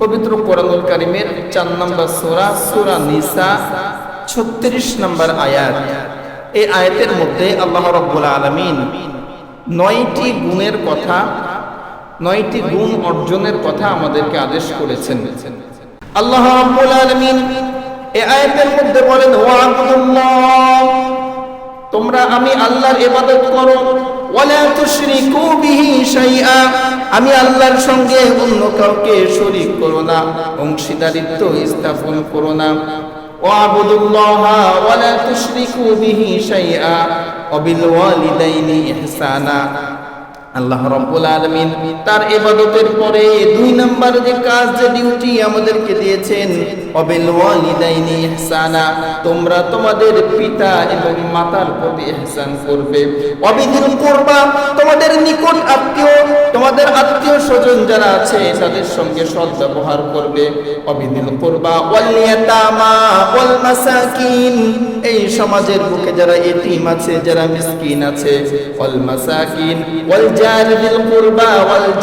পবিত্র কোরআনুল কারিমের চার নম্বর সোরা সোরা নিসা, ছত্রিশ নম্বর আয়াত। এই আয়াতের মধ্যে আল্লাহ রব্বুল আলমিন নয়টি গুণের কথা, নয়টি গুণ অর্জনের কথা আমাদেরকে আদেশ করেছেন। আল্লাহ রব্বুল আলমিন এই আয়াতের মধ্যে বলেন তোমরা আমি আল্লাহর ইবাদত করো আমি আল্লাহর সঙ্গে অন্য কাউকে শরিক করো না, অংশীদারিত্ব স্থাপন করো না। অবিল ওয়ালিদাইনি ইহসানা। আল্লাহ রব্বুল আলমিন তার ইবাদতের পরে দুই নাম্বার যে কাজ, যে ডিউটি আমাদেরকে দিয়েছেন, অবিল ওয়ালিদাইনি ইহসানা, তোমরা তোমাদের পিতা এবং মাতার প্রতি ইহসান করবে। অবিদিন করবা, তোমাদের নিকট আত্মীয়, তোমাদের আত্মীয় স্বজন যারা আছে, তাদের সঙ্গে সৎ ব্যবহার করবে। অবিদিন করবা, ওয়াল ইয়াতামা, ওয়াল মাসাকিন, এই সমাজের বুকে যারা এতিম আছে, যারা মিসকিন আছে, ওয়াল মাসাকিন, ওয়াল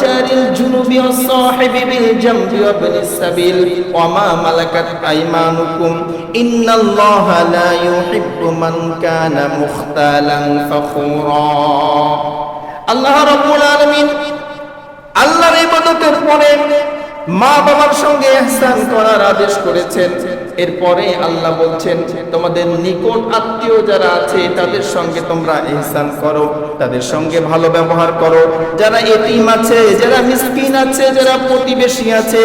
জারিল জুনুবি ওয়াস সাহিবি বিল জামবি ওয়া বিনিস সাবিল ওয়া মা মালাকাত আইমানুকুম ইন্নাল্লাহা লা ইউহিব্বু মান কানা মুখতালান ফখুরা আল্লাহ রাব্বুল আলামিন আল্লাহর ইবাদতের পরে মা বাবার সঙ্গে ইহসান করার আদেশ করেছেন। এরপরে আল্লাহ বলছেন, তোমাদের নিকট আত্মীয় যারা আছে, তাদের সঙ্গে তোমরা ইহসান করো, তাদের সঙ্গে ভালো ব্যবহার করো। যারা এতিম আছে, যারা মিসকিন আছে, যারা প্রতিবেশী আছে,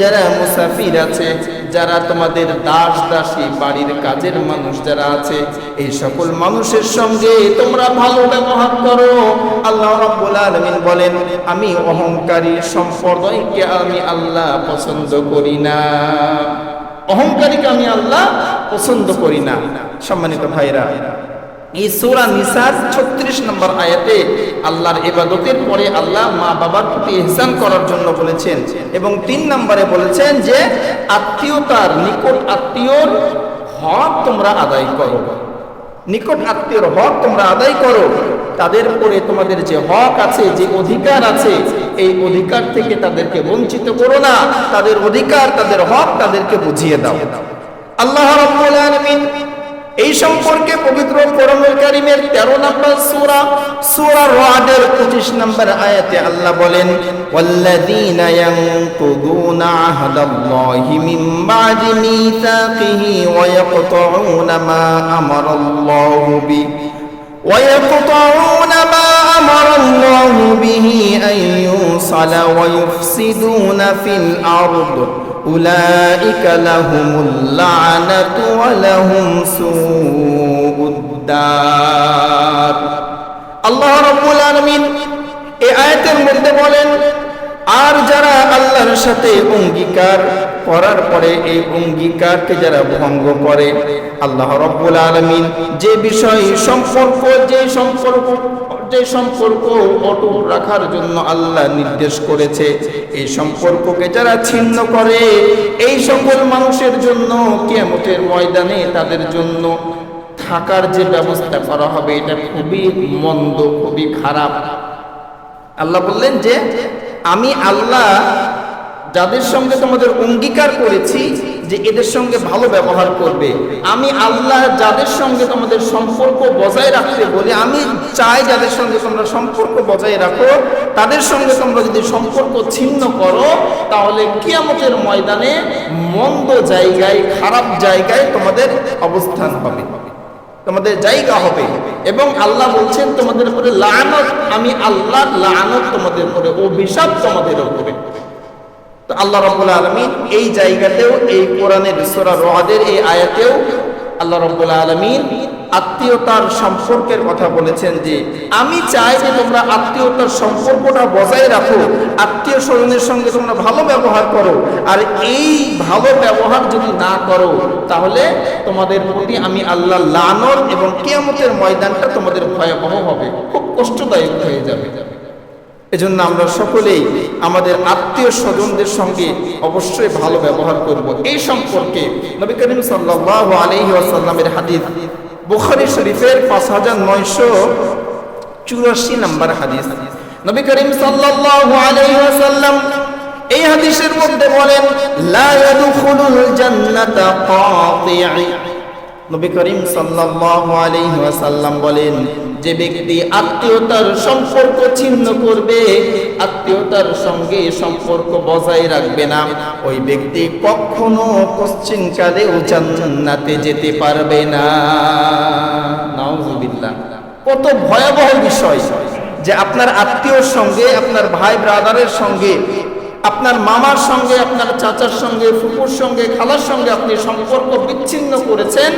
যারা মুসাফির আছে, যারা তোমাদের দাস দাসী বাড়ির কাজের মানুষ যারা আছে, এই সকল মানুষের সঙ্গে তোমরা ভালো ব্যবহার করো। আল্লাহ রাব্বুল আলামিন বলেন, আমি অহংকারী সম্প্রদায়কে আমি আল্লাহ পছন্দ করি না। অহংকারীকে আমি আল্লাহ পছন্দ করি না। সম্মানিত ভাইরা 36 নম্বর আয়াতে আল্লাহর ইবাদতের পরে আল্লাহ মা বাবার করার জন্য বলেছেন এবং তিন নম্বরে বলেছেন যে, আত্মীয়তার নিকট আত্মীয়র হক তোমরা আদায় করো। নিকট আত্মীয়র হক তোমরা আদায় করো। তাদের পরে তোমাদের যে হক আছে, যে অধিকার আছে এই অধিকার থেকে তাদেরকে বঞ্চিত করো না। তাদের অধিকার, তাদের হক তাদেরকে বুঝিয়ে দাও। আল্লাহ এই সম্পর্কে পবিত্র কোরআনুল 13 নম্বর সূরা সূরা রাদের 25 নম্বর আয়াতে আল্লাহ বলেন, ওয়াল্লাযীনা ইয়ানকুদুনা আহদাল্লাহি মিন মা ويقطعون ما أمر الله به أن يوصل ويفسدون في الأرض أولئك لهم اللعنة ولهم سوء الدار আল্লাহ রাব্বুল আলামিন এই আয়াতের মধ্যে বলেন আর যারা আল্লাহর সাথে অঙ্গীকার করার পরে এই অঙ্গীকারকে যারা ভঙ্গ করে, আল্লাহ রব্বুল আলমিন যে বিষয় সম্পর্ক, যে সম্পর্ক যে সম্পর্ক অটুট রাখার জন্য আল্লাহ নির্দেশ করেছে, এই সম্পর্ককে যারা ছিন্ন করে, এই সকল মানুষের জন্য কিয়ামতের ময়দানে তাদের জন্য থাকার যে ব্যবস্থা করা হবে, এটা খুবই মন্দ, খুবই খারাপ। আল্লাহ বললেন যে আমি আল্লাহ যাদের সঙ্গে তোমাদের অঙ্গীকার করেছি যে এদের সঙ্গে ভালো ব্যবহার করবে। আমি আল্লাহ যাদের সঙ্গে তোমাদের সম্পর্ক বজায় রাখতে বলে আমি চাই যাদের সঙ্গে তোমরা সম্পর্ক বজায় রাখো, তাদের সঙ্গে তোমরা যদি সম্পর্ক ছিন্ন করো, তাহলে কিয়ামতের ময়দানে মন্দ জায়গায়, খারাপ জায়গায় তোমাদের অবস্থান হবে। তোমাদের জায়গা হবে। এবং আল্লাহ বলছেন, তোমাদের উপরে লানত, আমি আল্লাহ লানত তোমাদের উপরে, অভিশাপ তোমাদের উপরে। তো আল্লাহ রবুল আলমী এই জায়গাতেও, এই কোরআনের সোরা রহাদের এই আয়াতেও আল্লাহ রাব্বুল আলমিন আত্মীয়তার সম্পর্কের কথা বলেছেন যে, আমি চাই যে তোমরা আত্মীয়তার সম্পর্কটা বজায় রাখো, আত্মীয় স্বজনের সঙ্গে তোমরা ভালো ব্যবহার করো, আর এই ভালো ব্যবহার যদি না করো, তাহলে তোমাদের প্রতি আমি আল্লাহ লানর এবং কিয়ামতের ময়দানটা তোমাদের ভয়াবহ হবে, খুব কষ্টদায়ক হয়ে যাবে। এজন্য আমরা সকলেই আমাদের আত্মীয় স্বজনদের সঙ্গে অবশ্যই ভালো ব্যবহার করব। এই সম্পর্কে নবী করিম আলাইহি ওয়াসাল্লামের হাদিস, বুখারী শরীফের পাঁচ হাজার নয়শো চুরাশি নম্বর হাদিস। নবী করিম আলাইহি ওয়াসাল্লাম এই হাদিসের মধ্যে বলেন, লা ইয়াদখুলুল জান্নাতা কাতি'i নবী করিম সাল্লাল্লাহু আলাইহি ওয়াসাল্লাম বলেন যে ব্যক্তি আত্মীয়তার সম্পর্ক ছিন্ন করবে, আত্মীয়তার সঙ্গে সম্পর্ক বজায় রাখবে না। ওই ব্যক্তি কখনো পশ্চিমকালেও জান্নাতে যেতে পারবে না। কত ভয়াবহ বিষয় যে আপনার আত্মীয়র সঙ্গে, আপনার ভাই ব্রাদারের সঙ্গে, আপনার মামার সঙ্গে, আপনার চাচার সঙ্গে, ফুপুর সঙ্গে, খালার সঙ্গে আপনি সম্পর্ক বিচ্ছিন্ন করেছেন,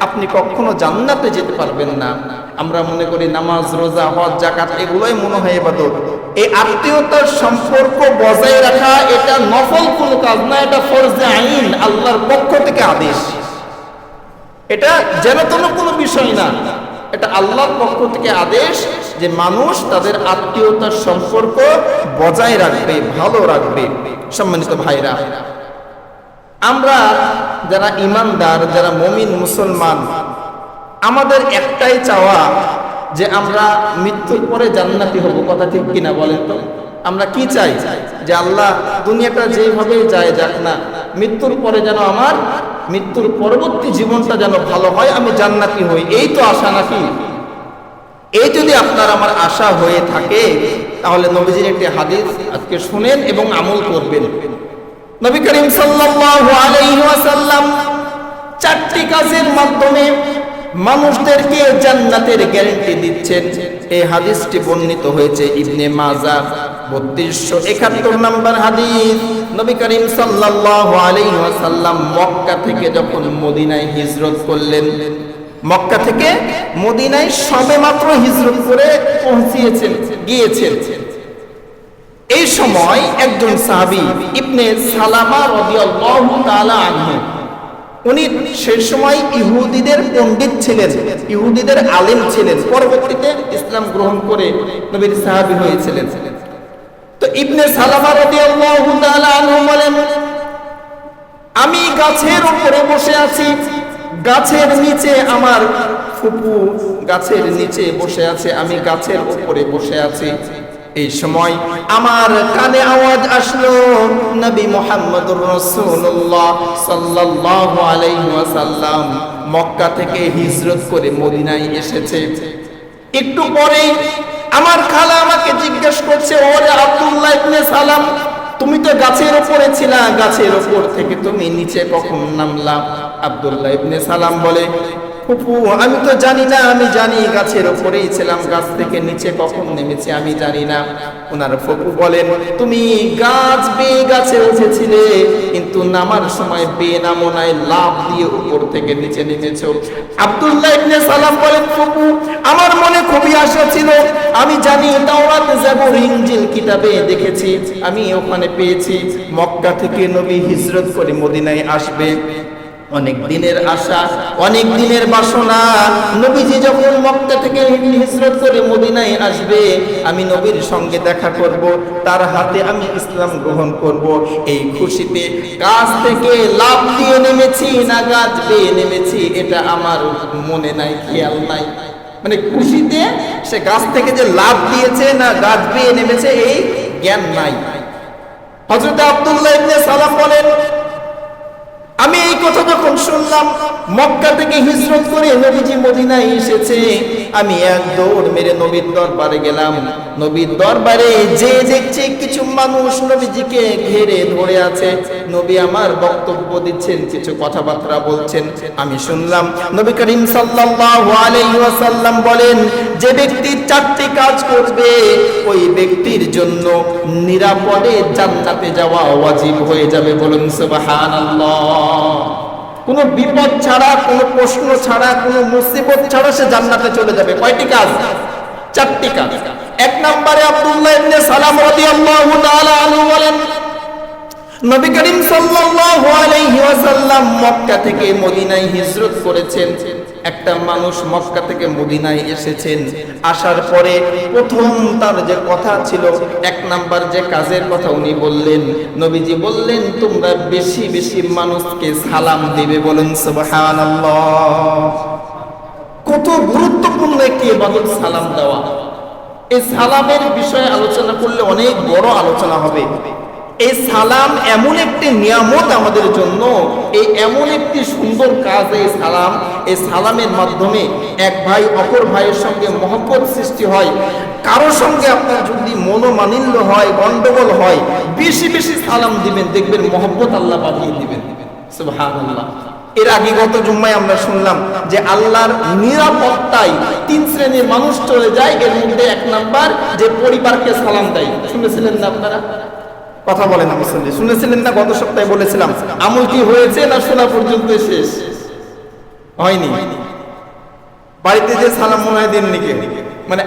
আপনি কখনো জান্নাতে যেতে পারবেন না। আমরা মনে করি নামাজ, রোজা, হজ জাকাত এগুলোই মনে হয় এবাদত এই আত্মীয়তার সম্পর্ক বজায় রাখা, এটা নফল কোনো কাজ না, এটা ফরজে আইন, আল্লাহর পক্ষ থেকে আদেশ। এটা যেন তেন কোনো বিষয় না, এটা আল্লাহর পক্ষ থেকে আদেশ যে মানুষ তাদের আত্মীয়তার সম্পর্ক বজায় রাখবে, ভালো রাখবে। সম্মানিত ভাইরা, আমরা যারা ইমানদার, যারা মমিন, মুসলমান আমাদের একটাই চাওয়া যে আমরা মৃত্যুর পরে জান্নাতি হব। কথা ঠিক কিনা বলেন তো? আমরা কি চাই? যে আল্লাহ দুনিয়াটা যেভাবে যায় যাক না, মৃত্যুর পরে যেন আমার, মৃত্যুর পরবর্তী জীবনটা যেন ভালো হয়, আমি জান্নাতি হই। এই তো আশা নাকি? এই যদি আপনার আমার আশা হয়ে থাকে, তাহলে নবীজির একটি হাদিস আজকে শুনেন এবং আমল করবেন। নবী করিম ওয়াসাল্লাম চারটি কাজের মাধ্যমে মানুষদেরকে জান্নাতের গ্যারান্টি দিচ্ছেন। এই হাদিসটি বর্ণিত হয়েছে ইবনে মাজা, বত্রিশশো একাত্তর নম্বর হাদিস। নবী করিম সাল্লাল্লাহু আলাইহি মক্কা থেকে যখন মদিনায় হিজরত করলেন, মক্কা থেকে মদিনায় সবে মাত্র হিজরত করে পৌঁছিয়েছেন, গিয়েছেন। এই সময় একজন সাহাবী, ইবনে সালামা রাদিয়াল্লাহু তাআলা আনহু উনি সেই সময় ইহুদিদের পণ্ডিত ছিলেন, ইহুদিদের আলেম ছিলেন, পরবর্তীতে ইসলাম গ্রহণ করে নবীর সাহাবী হয়েছিলেন। তো ইবনে সালামা রাদিয়াল্লাহু তাআলা আনহু বলেন, আমি গাছের উপরে বসে আছি, গাছের নিচে আমার ফুপু গাছের নিচে বসে আছে, আমি গাছের উপরে বসে আছি। এই সময় আমার কানে আওয়াজ আসলো, নবী মোহাম্মদুর রাসূলুল্লাহ সাল্লাল্লাহু আলাইহি ওয়াসাল্লাম মক্কা থেকে হিজরত করে মদিনায় এসেছে। একটু পরেই আমার খালা আমাকে জিজ্ঞেস করছে, ওরে আব্দুল্লাহ ইবনে সালাম, তুমি তো গাছের উপরে ছিলা, গাছের উপর থেকে তুমি নিচে কখন নামলা? আব্দুল্লাহ ইবনে সালাম বলে ফুপু আমি তো জানি না, আমি জানি গাছের উপরেই ছিলাম, গাছ থেকে নিচে কখন নেমেছি আমি জানি না। ওনার ফুপু বলেন, তুমি গাছ বেয়ে গাছে উঠেছিলে, কিন্তু নামার সময় বেয়ে নামো নাই লাভ দিয়ে উপর থেকে নিচে নেমেছো। আব্দুল্লাহ ইবনে সালাম বলেন ফুপু আমার মনে খুবই আশা ছিল। আমি জানি তাওরাত জাবুর ইনজিল কিতাবে দেখেছি। আমি ওখানে পেয়েছি। মক্কা থেকে নবী হিজরত করে মদিনায় আসবে। অনেক দিনের আশা, অনেক দিনের বাসনা। নবীজি যখন মক্কা থেকে হিজরত করে মদিনায় আসবে, আমি নবীর সঙ্গে দেখা করব, তার হাতে আমি ইসলাম গ্রহণ করব। এই খুশিতে গাছ থেকে লাভ দিয়ে নেমেছি না গাছ বেয়ে নেমেছি, এটা আমার মনে নাই, খেয়াল নাই। মানে খুশিতে সে গাছ থেকে যে লাভ দিয়েছে না গাছ বেয়ে নেমেছে, এই জ্ঞান নাই। হজরত আব্দুল্লাহ ইবনে সালাম বলেন আমি এই কথা যখন শুনলাম, মক্কা থেকে হিজরত করে নবীজি মদিনায় এসেছে। আমি এক দৌড় মেরে নবীর দরবারে গেলাম। নবীর দরবারে যে দেখছে কিছু মানুষ নবীজিকে ঘেরে ধরে আছে। নবী আমার বক্তব্য দিচ্ছেন, কিছু কথাবার্তা বলছেন, আমি শুনলাম। নবী করিম ওয়াসাল্লাম বলেন, যে ব্যক্তি চারটি কাজ করবে, ওই ব্যক্তির জন্য নিরাপদে জান্নাতে যাওয়া ওয়াজিব হয়ে যাবে। বলুন, সুবহানাল্লাহ। কোনো বিপদ ছাড়া, কোনো প্রশ্ন ছাড়া, কোনো মুসিবত ছাড়া সে জান্নাতে চলে যাবে। কয়টি কাজ? চারটি কাজ। এক নম্বরে আব্দুল্লাহ ইবনে সালাম রাদিয়াল্লাহু তাআলা আনহু বলেন নবী করিম সাল্লাল্লাহু আলাইহি ওয়াসাল্লাম মক্কা থেকে মদিনায় হিজরত করেছেন। একটা মানুষ মক্কা থেকে মদিনায় এসেছেন। আসার পরে প্রথম তার যে কথা ছিল, এক নাম্বার যে কাজের কথা উনি বললেন, নবীজি বললেন, তোমরা বেশি বেশি মানুষকে সালাম দিবে বলুন সুবহানাল্লাহ। কত গুরুত্বপূর্ণ একটি ইবাদত সালাম দেওয়া। এই সালামের বিষয়ে আলোচনা করলে অনেক বড় আলোচনা হবে। এই সালাম এমন একটি নিয়ামত আমাদের জন্য এই এমন একটি সুন্দর কাজ এই সালাম। এই সালামের মাধ্যমে এক ভাই অপর ভাইয়ের সঙ্গে মহব্বত সৃষ্টি হয়। কারও সঙ্গে আপনার যদি মনোমানিল্য হয়, গন্ডগোল হয়, বেশি বেশি সালাম দিবেন, দেখবেন মহব্বত আল্লাহ বাঁধিয়ে দিবেন। সুবহানাল্লাহ। এর আগে গত জুম্মায় আমরা শুনলাম যে আল্লাহর নিরাপত্তায় তিন শ্রেণির মানুষ চলে যায়, এর মধ্যে এক নাম্বার যে পরিবারকে সালাম দেয়। শুনেছিলেন না আপনারা? কথা বলেন শুনছি শুনেছিলেন না, গত সপ্তাহে বলেছিলাম। আমল কি হয়েছে না শোনা পর্যন্ত শেষ? হয়নি। বাড়িতে যে সালাম মনে হয় দেননি মানে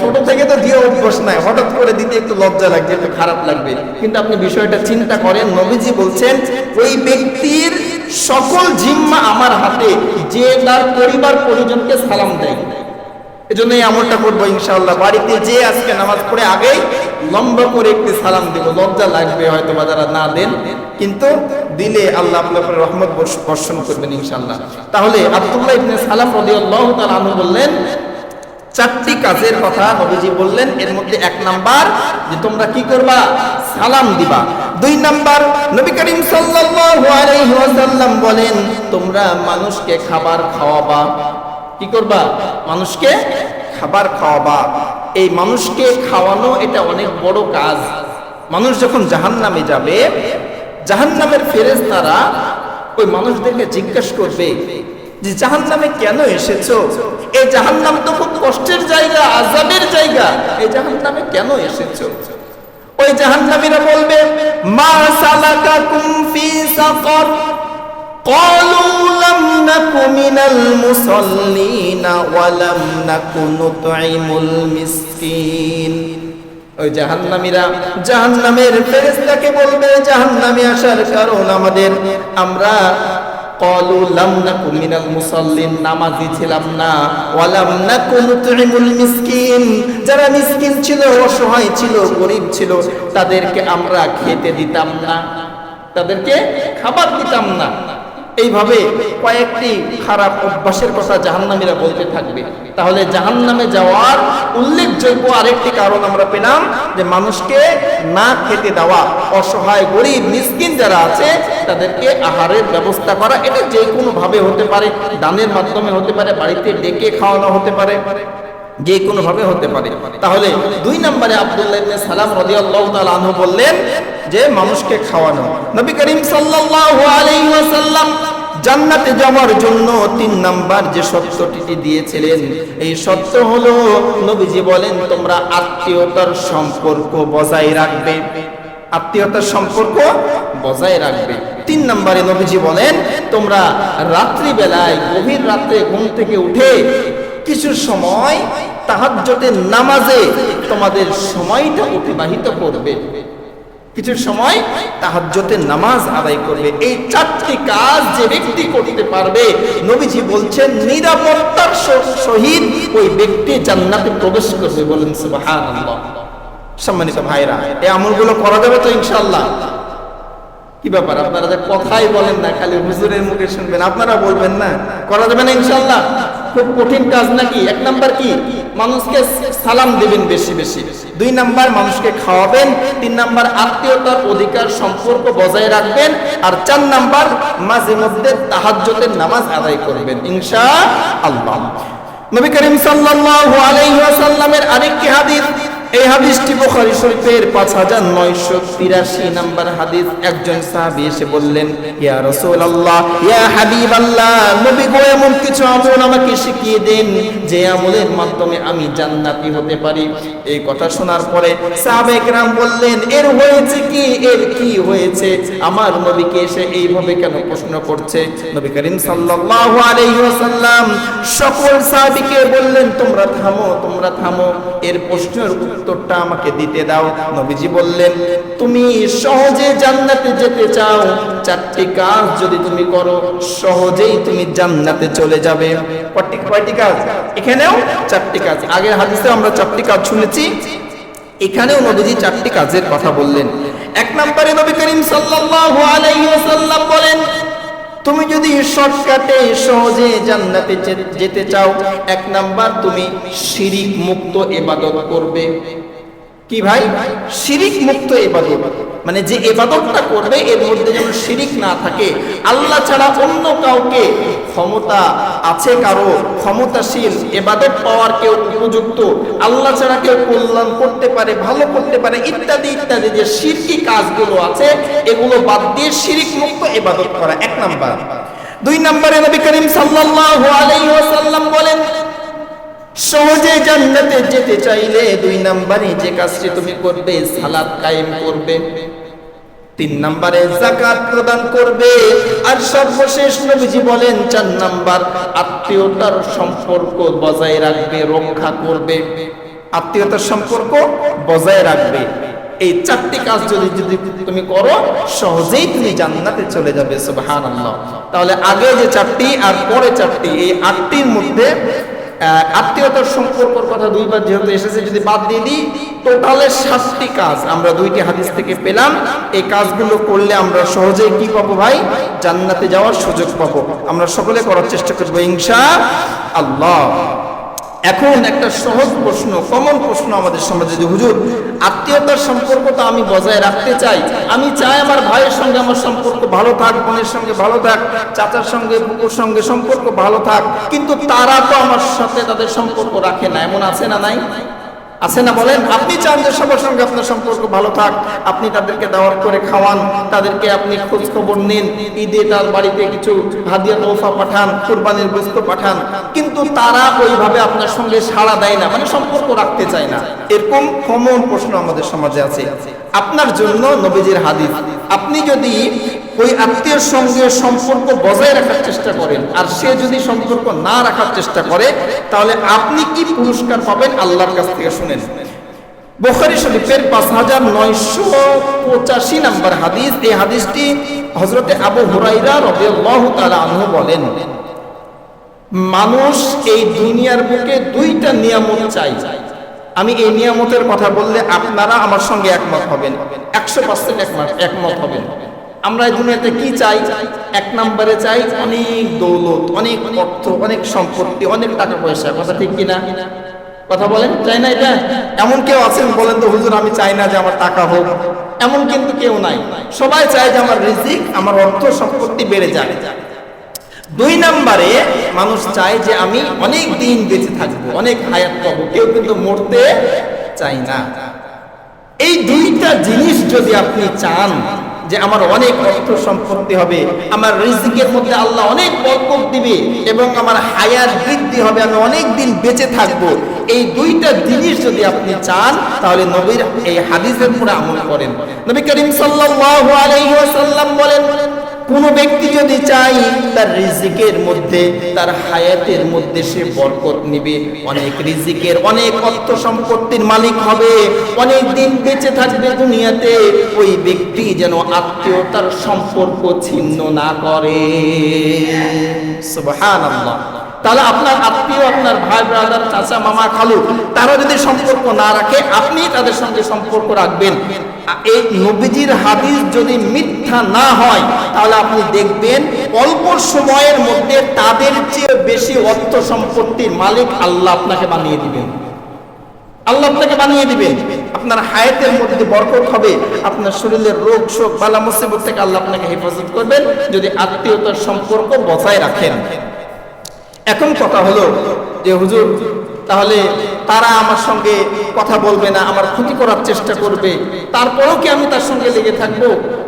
ছোট থেকে তো দিয়ে অভ্যাস নাই। হঠাৎ করে দিতে একটু লজ্জা লাগবে একটু খারাপ লাগবে। কিন্তু আপনি বিষয়টা চিন্তা করেন, নবীজি বলছেন, ওই ব্যক্তির সকল জিম্মা আমার হাতে। যে তার পরিবার পরিজনকে সালাম দেয়। এজন্য এই আমলটা করব ইনশাআল্লাহ। বাড়িতে যে আজকে নামাজ পড়ে আগেই লম্বা করে একটি সালাম দেব। লজ্জা লাগবে হয়তো বা যারা না দেন, কিন্তু দিলে আল্লাহ আপনার রহমত বর্ষ- বর্ষণ করবেন ইনশাআল্লাহ। তাহলে আব্দুল্লাহ ইবনে সালাম রাদিয়াল্লাহু তাআলা আনহু বললেন, চারটি কাজের কথা নবীজি বললেন। এর মধ্যে এক নাম্বার যে তোমরা কি করবা? সালাম দিবা। দুই নাম্বার, নবী করিম সাল্লাল্লাহু আলাইহি ওয়াসাল্লাম বলেন, তোমরা মানুষকে খাবার খাওয়াবা। কি করবা? মানুষকে খাবার খাওয়াবা। এই মানুষকে খাওয়ানো এটা অনেক বড় কাজ। মানুষ যখন জাহান্নামে যাবে, জাহান্নামের ফেরেশতারা ওই মানুষদেরকে জিজ্ঞেস করবে যে, জাহান্নামে কেন এসেছ? এই জাহান্নাম তো খুব কষ্টের জায়গা আজাবের জায়গা। এই জাহান্নামে কেন এসেছ? ওই জাহান্নামীরা বলবে, মা সালাকাকুম ফি সাকর। قالوا لم نك من المصلين ولم نك نطعم المسكين ওই জাহান্নামীরা জাহান্নামের ফেরেশতাকে বলবে জাহান্নামে আসার কারণ আমাদের আমরা কলু লাম নাকু মিনাল মুসাল্লিন নামাজি ছিলাম না ওয়ালাম নাকু নুতইমুল মিসকিন যারা মিসকিন ছিল অসহায় ছিল গরিব ছিল তাদেরকে আমরা খেতে দিতাম না তাদেরকে খাবার দিতাম না এইভাবে কয়েকটি খারাপ অভ্যাসের কথা জাহান্নামীরা বলতে থাকবে। তাহলে জাহান্নামে যাওয়ার উল্লেখযোগ্য আরেকটি কারণ আমরা পেলাম যে মানুষকে না খেতে দেওয়া, অসহায়, গরিব, মিসকিন যারা আছে, তাদেরকে আহারের ব্যবস্থা করা, এটা যে কোনো ভাবে হতে পারে, দানের মাধ্যমে হতে পারে, বাড়িতে ডেকে খাওয়ানো হতে পারে, যে কোনো ভাবে হতে পারে। তাহলে দুই নম্বরে আব্দুল্লাহ ইবনে সালাম রাদিয়াল্লাহু তাআলা আনহু বললেন যে, মানুষকে খাওয়ানো। নবী করিম সাল্লাল্লাহু আলাইহি ওয়াসাল্লাম জান্নাতে যাওয়ার জন্য তিন নাম্বার যে সত্যটি দিয়েছিলেন, এই সত্য হলো, নবীজি বলেন, তোমরা আত্মীয়তার সম্পর্ক বজায় রাখবে। আত্মীয়তার সম্পর্ক বজায় রাখবে। তিন নম্বরে নবীজি বলেন, তোমরা রাত্রিবেলায়, গভীর রাত্রে ঘুম থেকে উঠে কিছু সময় তাহাজ্জতের নামাজে তোমাদের সময়টা অতিবাহিত করবে। কিছু সময় তাহাজ্জতের নামাজ আদায় করবে। এই চারটি কাজ যে ব্যক্তি করতে পারবে, নবীজি বলছেন, নিরাপত্তার সহিত ওই ব্যক্তি জান্নাতে প্রবেশ করবে বলেন সুবহানাল্লাহ। সম্মানিত ভাইরা, এই আমলগুলো করা যাবে তো ইনশাআল্লাহ? কি ব্যাপার, আপনারা যে কথাই বলেন না, খালি হুজুরের মুখে শুনবেন, আপনারা বলবেন না? করা যাবে না ইনশাআল্লাহ? খুব কঠিন কাজ নাকি? এক নাম্বার কি? মানুষকে সালাম দিবেন বেশি বেশি। দুই নাম্বার মানুষকে খাওয়াবেন, তিন নাম্বার আত্মীয়তার অধিকার সম্পর্ক বজায় রাখবেন, আর চার নাম্বার মাঝে মধ্যে তাহাজ্যতের নামাজ আদায় করবেন ইনশা আল্লাহ নবী করিম সাল্লাল্লাহু আলাইহি ওয়াসাল্লামের আরেকটি হাদিস এই হাদিসটি বুখারী শরীফের 5983 নাম্বার হাদিস। একজন সাহাবী এসে বললেন, ইয়া রাসূলুল্লাহ, ইয়া হাবিবাল্লাহ, নবী গো, এমন কিছু আমল আমাকে শিখিয়ে দেন যে আমলের মাধ্যমে আমি জান্নাতি হতে পারি। এই কথা শোনার পরে সাহাবে একরাম বললেন, এর হয়েছে কি? এর কি হয়েছে? আমার নবীকে এসে এইভাবে কেন প্রশ্ন করছে? নবী করিম সাল্লাল্লাহু আলাইহি ওয়াসাল্লাম সকল সাহাবীকে বললেন, তোমরা থামো তোমরা থামো। এর প্রশ্নের উত্তরটা আমাকে দিতে দাও। নবীজি বললেন, তুমি সহজে জান্নাতে যেতে চাও। চারটি কাজ যদি তুমি করো, সহজেই তুমি জান্নাতে চলে যাবে। কয়টি কয়টি কাজ? এখানেও চারটি কাজ। আগের হাদিসে আমরা চারটি কাজ শুনেছি। এখানেও নবীজি চারটি কাজের কথা বললেন। এক নম্বরে নবী করিম সাল্লাল্লাহু আলাইহি ওয়াসাল্লাম বলেন তুমি যদি শর্টকাটে সহজে জান্নাতে যেতে চাও এক নাম্বার তুমি শিরিক মুক্ত এবাদত করবে। কি ভাই? শিরিক মুক্ত এবাদত মানে যে এবাদতটা করবে, এর মধ্যে যেন শিরিক না থাকে। আল্লাহ ছাড়া অন্য কাউকে ক্ষমতা আছে কারও? ক্ষমতাশীল এবাদত পাওয়ার কেউ উপযুক্ত? আল্লাহ ছাড়া কেউ কল্যাণ করতে পারে, ভালো করতে পারে, ইত্যাদি ইত্যাদি যে শিরকি কাজগুলো আছে, এগুলো বাদ দিয়ে শিরিক মুক্ত এবাদত করা। এক নাম্বার। দুই নম্বরে নবী করিম সাল্লাল্লাহু আলাইহি ওয়াসাল্লাম বলেন সহজে জান্নাতে যেতে চাইলে দুই নম্বরে যে কাজটি তুমি করবে, সালাত কায়েম করবে। তিন নম্বরে জাকাত প্রদান করবে। আর সর্বশেষ নবীজি বলেন, চার নাম্বার, আত্মীয়তার সম্পর্ক বজায় রাখবে, রক্ষা করবে। আত্মীয়তার সম্পর্ক বজায় রাখবে। এই চারটি কাজ যদি যদি তুমি করো, সহজেই তুমি জান্নাতে চলে যাবে, সুবহানাল্লাহ। তাহলে আগে যে চারটি আর পরে চারটি, এই আটটির মধ্যে আত্মীয়তার সম্পর্কর কথা দুইবার যেহেতু এসেছে, যদি বাদ দিয়ে দিই টোটালে সাতটি কাজ আমরা দুইটি হাদিস থেকে পেলাম। এই কাজগুলো করলে আমরা সহজেই কি পাবো ভাই? জান্নাতে যাওয়ার সুযোগ পাবো। আমরা সকলে করার চেষ্টা করব, ইনশা আল্লাহ। এখন একটা সহজ প্রশ্ন কমন প্রশ্ন আমাদের সমাজে যে, হুজুর, আত্মীয়তার সম্পর্ক তো আমি বজায় রাখতে চাই। আমি চাই আমার ভাইয়ের সঙ্গে আমার সম্পর্ক ভালো থাক, বোনের সঙ্গে ভালো থাক, চাচার সঙ্গে বুকুর সঙ্গে সম্পর্ক ভালো থাক। কিন্তু তারা তো আমার সাথে তাদের সম্পর্ক রাখে না, এমন আছে না নাই? আছে না বলেন? আপনি চান যে সবার সঙ্গে আপনার সম্পর্ক ভালো থাক, আপনি তাদেরকে দাওয়াত করে খাওয়ান, তাদেরকে আপনি খোঁজ খবর নিন, ঈদে তার বাড়িতে কিছু হাদিয়া তোফা পাঠান, কুরবানির গোস্ত পাঠান, কিন্তু তারা ওইভাবে আপনার সঙ্গে সাড়া দেয় না মানে সম্পর্ক রাখতে চায় না। এরকম কমন প্রশ্ন আমাদের সমাজে আছে। আপনার জন্য নবীজির হাদিস। আপনি যদি ওই আত্মীয়ের সঙ্গে সম্পর্ক বজায় রাখার চেষ্টা করেন। আর সে যদি সম্পর্ক না রাখার চেষ্টা করে, তাহলে আপনি কি পুরস্কার পাবেন আল্লাহর কাছ থেকে শুনেন। বোখারি শরীফের পাঁচ হাজার নয়শো পঁচাশি নাম্বার হাদিস, এই হাদিসটি হজরতে আবু হুরাইরা তাআলা আনহু বলেন, মানুষ এই দুনিয়ার বুকে দুইটা নিয়ামত চাই আমি এই নিয়ামতের কথা বললে আপনারা আমার সঙ্গে একমত হবেন। একশো পার্সেন্ট একমত হবেন। আমরা দুনিয়াতে কি চাই? এক নম্বরে চাই অনেক দৌলত, অনেক অর্থ, অনেক সম্পত্তি, অনেক টাকা পয়সা, কথা ঠিক কিনা? কথা বলেন, চাই না এটা? এমন কেউ আছেন বলেন তো, হুজুর, আমি চাই না যে আমার টাকা হোক। এমন কিন্তু কেউ নাই। সবাই চায় যে আমার রিজিক, আমার অর্থ, সম্পত্তি বেড়ে যায় দুই নম্বরে মানুষ চায় যে আমি অনেক দিন বেঁচে থাকব, অনেক হায়াত পাবো। কেউ কিন্তু মরতে চাই না। এই দুইটা জিনিস যদি আপনি চান যে আমার অনেক অর্থ সম্পত্তি হবে, আমার রিজিকের মধ্যে আল্লাহ অনেক বরকত দিবে এবং আমার হায়ার বৃদ্ধি হবে, আমি অনেক দিন বেঁচে থাকব। এই দুইটা জিনিস যদি আপনি চান, তাহলে নবীর এই হাদিসের উপরে আমল করেন। নবী করিম সাল্লাল্লাহু আলাইহি ওয়াসাল্লাম বলেন কোন ব্যক্তি যদি চাই তার রিজিকের মধ্যে, তার হায়াতের মধ্যে সে বরকত নিবে। অনেক রিজিকের, অনেক অর্থ সম্পত্তির মালিক হবে। অনেক দিন বেঁচে থাকবে দুনিয়াতে। ওই ব্যক্তি যেন আত্মীয়তার সম্পর্ক ছিন্ন না করে। সুবহানাল্লাহ। তাহলে আপনার আত্মীয়, আপনার ভাই ব্রাদার চাচা, মামা, খালু, তারা যদি সম্পর্ক না রাখে, আপনি তাদের সঙ্গে সম্পর্ক রাখবেন। এই নবীজির হাদিস যদি মিথ্যা না হয়, তাহলে আপনি দেখবেন অল্প সময়ের মধ্যে তাদের চেয়ে বেশি অর্থ সম্পত্তির মালিক আল্লাহ আপনাকে বানিয়ে দিবেন। আল্লাহ আপনাকে বানিয়ে দিবেন। আপনার হায়াতের মধ্যে বরকত হবে, আপনার শরীরের রোগ, শোক, বালা, মুসিবত থেকে আল্লাহ আপনাকে হেফাজত করবেন যদি আত্মীয়তার সম্পর্ক বজায় রাখেন। এখন কথা হলো যে হুজুর তাহলে তারা আমার সঙ্গে কথা বলবে না, আমার ক্ষতি করার চেষ্টা করবে। তারপরেও কি আমি তার সঙ্গে লেগে থাকব?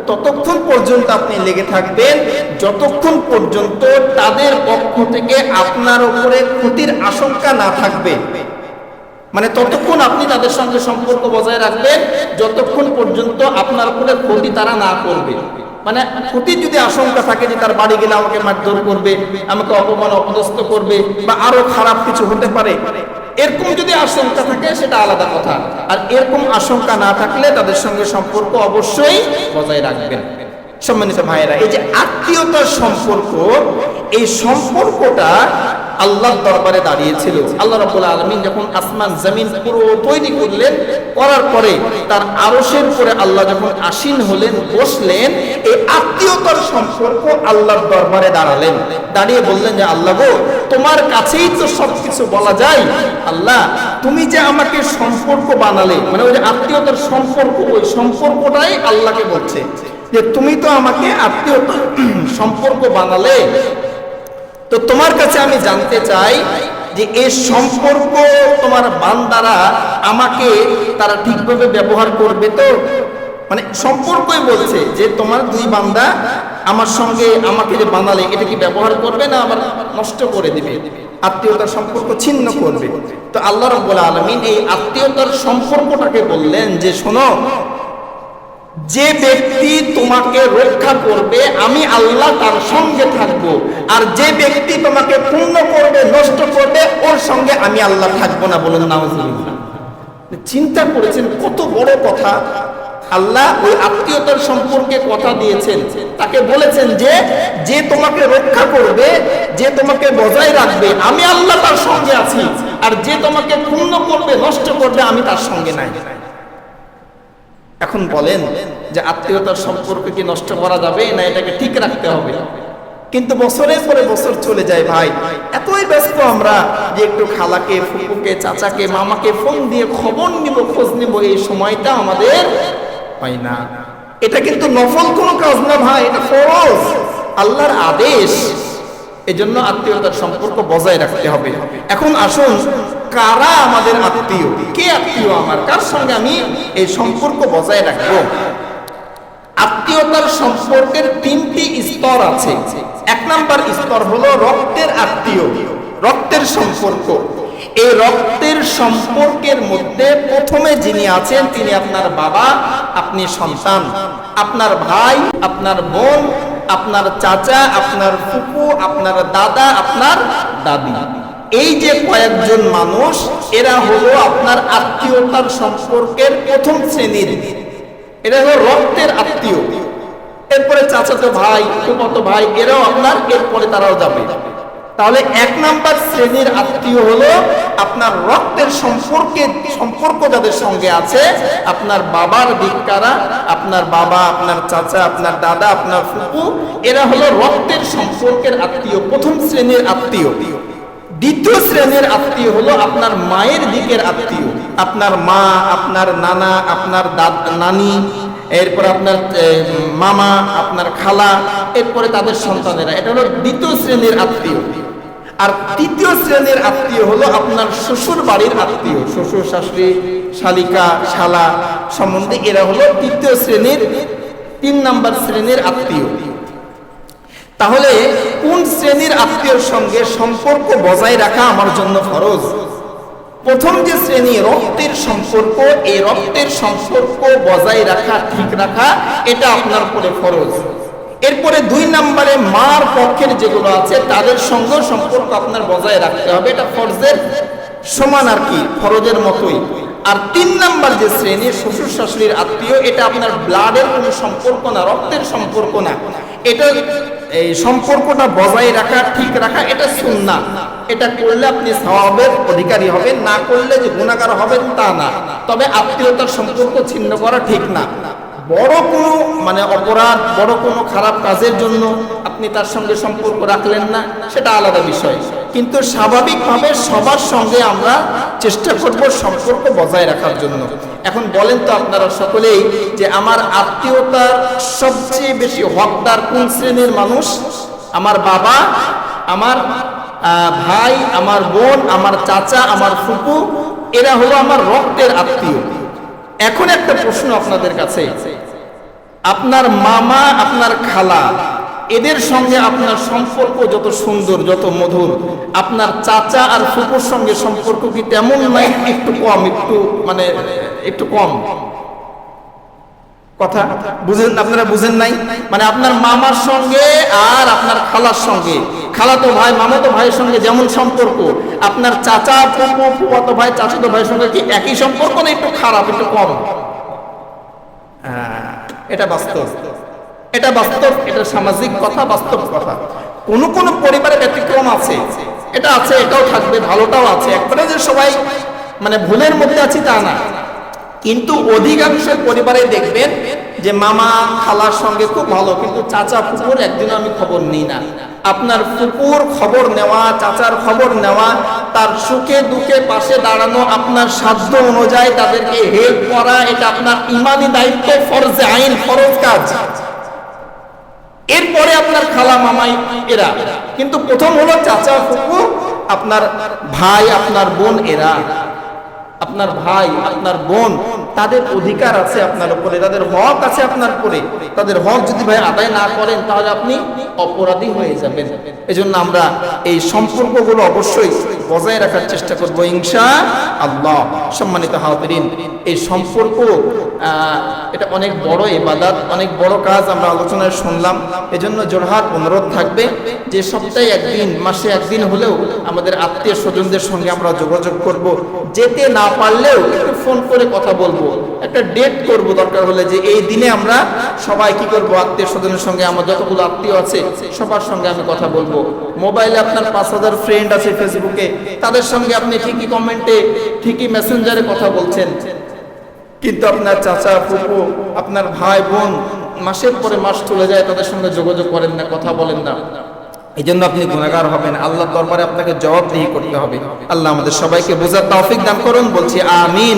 ততক্ষণ পর্যন্ত আপনি লেগে থাকবেন, যতক্ষণ পর্যন্ত তাদের পক্ষ থেকে আপনার উপরে ক্ষতির আশঙ্কা না থাকবে। মানে ততক্ষণ আপনি তাদের সঙ্গে সম্পর্ক বজায় রাখবেন, যতক্ষণ পর্যন্ত আপনার উপরে ক্ষতি তারা না করবে। মানে ক্ষতির যদি আশঙ্কা থাকে যে তার বাড়ি গেলে আমাকে মারধর করবে, আমাকে অপমান অপদস্থ করবে, বা আরও খারাপ কিছু হতে পারে, এরকম যদি আশঙ্কা থাকে সেটা আলাদা কথা। আর এরকম আশঙ্কা না থাকলে তাদের সঙ্গে সম্পর্ক অবশ্যই বজায় রাখবেন। সম্মানিত ভাইয়েরা, এই যে আত্মীয়তার সম্পর্ক, এই সম্পর্কটা আল্লাহর দরবারে দাঁড়িয়েছিল। আল্লাহ রাব্বুল আলামিন যখন আসমান, জমিন পুরো তৈরি করলেন, করার পরে তার আরশের পরে আল্লাহ যখন আসীন হলেন, বসলেন, এই আত্মীয়তার সম্পর্ক আল্লাহর দরবারে দাঁড়ালেন। দাঁড়িয়ে বললেন যে, আল্লাহ গো, তোমার কাছেই তো সবকিছু বলা যায়। আল্লাহ, তুমি যে আমাকে সম্পর্ক বানালে মানে ওই যে আত্মীয়তার সম্পর্ক, ওই সম্পর্কটাই আল্লাহকে বলছে। যে তুমি তো আমাকে আত্মীয়তা সম্পর্ক বানালে, তো তোমার কাছে আমি জানতে চাই যে এই সম্পর্ক তোমার বান্দারা আমাকে তারা ঠিকভাবে ব্যবহার করবে তো? মানে সম্পর্কই বলছে যে তোমার দুই বান্দা আমার সঙ্গে আমাকে যে বানালে, এটা কি ব্যবহার করবে না আবার নষ্ট করে দিবে? আত্মীয়তার সম্পর্ক ছিন্ন করবে। তো আল্লাহ রব্বুল আলমিন এই আত্মীয়তার সম্পর্কটাকে বললেন যে শোনো যে ব্যক্তি তোমাকে রক্ষা করবে, আমি আল্লাহ তার সঙ্গে থাকব। আর যে ব্যক্তি তোমাকে পূর্ণ করবে, নষ্ট করবে, ওর সঙ্গে আমি আল্লাহ থাকব না বলুন নাউজুবিল্লাহ চিন্তা করেছেন, কত বড় কথা। আল্লাহ ওই আত্মীয়তার সম্পর্কে কথা দিয়েছেন। তাকে বলেছেন যে যে তোমাকে রক্ষা করবে, যে তোমাকে বজায় রাখবে, আমি আল্লাহ তার সঙ্গে আছি। আর যে তোমাকে পূর্ণ করবে, নষ্ট করবে, আমি তার সঙ্গে নাই। এখন বলেন যে আত্মীয়তার সম্পর্ক কি নষ্ট করা যাবে না এটাকে ঠিক রাখতে হবে? কিন্তু বছরের পরে বছর চলে যায় ভাই। এতই ব্যস্ত আমরা যে একটু খালাকে ফুপুকে চাচাকে, মামাকে ফোন দিয়ে খবর নিব, খোঁজ নিব, এই সময়টা আমাদের হয় না। এটা কিন্তু নফল কোনো কাজ না ভাই, এটা ফরজ। আল্লাহর আদেশ এজন্য আত্মীয়তার সম্পর্ক বজায় রাখতে হবে। এখন আসুন, কারা আমাদের আত্মীয়? কে আত্মীয় আমার? কার সঙ্গে আমি এই সম্পর্ক বজায় রাখব? আত্মীয়তার সম্পর্কের তিনটি স্তর আছে। এক নাম্বার স্তর হলো রক্তের আত্মীয়, রক্তের সম্পর্ক। এই রক্তের সম্পর্কের মধ্যে প্রথমে যিনি আছেন, তিনি আপনার বাবা, আপনি সন্তান, আপনার ভাই, আপনার বোন আপনার চাচা, আপনার ফুপু, আপনার দাদা, আপনার দাদি। এই যে কয়েকজন মানুষ, এরা হলো আপনার আত্মীয়তার সম্পর্কের প্রথম শ্রেণির। এরা হলো রক্তের আত্মীয়। এরপরে চাচাতো ভাই কত ভাই, এরাও আপনার, এরপরে তারাও যাবে। তাহলে এক নাম্বার শ্রেণির আত্মীয় হলো আপনার রক্তের সম্পর্কে, সম্পর্ক যাদের সঙ্গে আছে, আপনার বাবার দিককারা আপনার বাবা, আপনার চাচা, আপনার দাদা, আপনার ফুপু, এরা হলো রক্তের সম্পর্কের আত্মীয়, প্রথম শ্রেণির আত্মীয়। দ্বিতীয় শ্রেণির আত্মীয় হলো আপনার মায়ের দিকের আত্মীয়। আপনার মা, আপনার নানা, আপনার নানি, এরপর আপনার মামা, আপনার খালা, এরপরে তাদের সন্তানেরা। এটা হলো দ্বিতীয় শ্রেণির আত্মীয়। আর তৃতীয় শ্রেণির আত্মীয় হলো আপনার শ্বশুর বাড়ির আত্মীয়। শ্বশুর, শাশুড়ি, শালিকা, শালা সম্বন্ধে এরা হলো তৃতীয় শ্রেণির, তিন নাম্বার শ্রেণির আত্মীয়। তাহলে কোন শ্রেণির আত্মীয়র সঙ্গে সম্পর্ক বজায় রাখা আমার জন্য ফরজ? প্রথম যে শ্রেণি, রক্তের সম্পর্ক, এই রক্তের সম্পর্ক বজায় রাখা, ঠিক রাখা, এটা আপনার উপরে ফরজ। এরপরে দুই নম্বরে মার পক্ষের যেগুলো আছে, তাদের সঙ্গে সম্পর্ক আপনার বজায় রাখতে হবে। এটা ফরজের সমান আর কি, ফরজের মতোই। আর তিন নাম্বার যে শ্রেণি শ্বশুর শাশুড়ির আত্মীয়, এটা আপনার ব্লাডের কোনো সম্পর্ক না, রক্তের সম্পর্ক না। এটা এই সম্পর্কটা বজায় রাখা, ঠিক রাখা, এটা সুন্না এটা করলে আপনি স্বভাবের অধিকারী হবেন, না করলে যে গুণাকার হবেন তা না। তবে আত্মীয়তার সম্পর্ক ছিন্ন করা ঠিক না। বড় কোনো মানে অপরাধ, বড় কোনো খারাপ কাজের জন্য আপনি তার সঙ্গে সম্পর্ক রাখলেন না, সেটা আলাদা বিষয়। কিন্তু স্বাভাবিকভাবে সবার সঙ্গে আমরা চেষ্টা করব সম্পর্ক বজায় রাখার জন্য। এখন বলেন তো আপনারা সকলেই যে আমার আত্মীয়তার সবচেয়ে বেশি হকদার কোন শ্রেণির মানুষ? আমার বাবা, আমার ভাই, আমার বোন, আমার চাচা, আমার ফুপু, এরা হলো আমার রক্তের আত্মীয়। এখন একটা প্রশ্ন আপনাদের কাছে। আপনার মামা, আপনার খালা, এদের সঙ্গে আপনার সম্পর্ক যত সুন্দর, যত মধুর, আপনার চাচা আর ফুপুর সঙ্গে সম্পর্ক কি তেমন নাই একটু কম, একটু মানে একটু কম। কথা বুঝেন, আপনারা বুঝেন নাই? মানে আপনার মামার সঙ্গে আর আপনার খালার সঙ্গে। খালাতো ভাই মামাতো ভাইয়ের সঙ্গে যেমন সম্পর্ক, আপনার চাচা, ফুপু ফুপাতো ভাই চাচাতো ভাইয়ের সঙ্গে কি একই সম্পর্ক না একটু খারাপ, একটু কম? এটা বাস্তব। এটা বাস্তব, এটা সামাজিক কথা, বাস্তব কথা। কোন কোন পরিবারে ব্যতিক্রম আছে। এটা আছে, এটাও থাকবে, ভালোটাও আছে। একবারে যে সবাই মানে ভুলের মধ্যে আছি তা না। কিন্তু অধিকাংশ পরিবারে দেখবেন যে মামা খালার সঙ্গে খুব ভালো, কিন্তু চাচা ফুপুর একদিনও আমি খবর নিই না। আপনার ফুপুর খবর নেওয়া, চাচার খবর নেওয়া, তার সুখে দুঃখে পাশে দাঁড়ানো আপনার সাধ্য অনুযায়ী তাদেরকে হেল্প করা, এটা আপনার ইমানি দায়িত্ব, ফরজে আইন, ফরজ কাজ। এরপরে আপনার খালা মামাই, এরা। কিন্তু প্রথম হলো চাচা ফুপু, আপনার ভাই, আপনার বোন, এরা। আপনার ভাই, আপনার বোন, তাদের অধিকার আছে আপনার উপরে, তাদের হক আছে আপনার উপরে। তাদের হক যদি ভাই আদায় না করেন, তাহলে আপনি অপরাধী হয়ে যাবেন। এজন্য আমরা এই সম্পর্কগুলো অবশ্যই বজায় রাখার চেষ্টা করব ইনশা আল্লাহ। সম্মানিত হাজরিন, এই সম্পর্ক এটা অনেক বড় ইবাদত, অনেক বড় কাজ আমরা আলোচনায় শুনলাম। এজন্য জোরহাট অনুরোধ থাকবে যে সপ্তাহে একদিন, মাসে একদিন হলেও আমাদের আত্মীয় স্বজনদের সঙ্গে আমরা যোগাযোগ করব। যেতে না পারলেও একটু ফোন করে কথা বলব। একটা ডেট করব দরকার হলে যে এই দিনে আমরা সবাই কি করব? আত্মীয় স্বজনের সঙ্গে আমার যতগুলো আত্মীয় আছে, সবার সঙ্গে আমি কথা বলব। মোবাইলে আপনার পাঁচ হাজার ফ্রেন্ড আছে ফেসবুকে তাদের সঙ্গে আপনি ঠিকই কমেন্টে ঠিকই মেসেঞ্জারে কথা বলছেন। কিন্তু আপনার চাচা, ফুপু, আপনার ভাই, বোন মাসের পরে মাস চলে যায়, তাদের সঙ্গে যোগাযোগ করেন না, কথা বলেন না। এই জন্য আপনি গুণাগার হবেন, আল্লাহ দরবারে আপনাকে জবাবদিহি করতে হবে। আল্লাহ আমাদের সবাইকে বোঝার তৌফিক দান করুন, বলছি আমিন।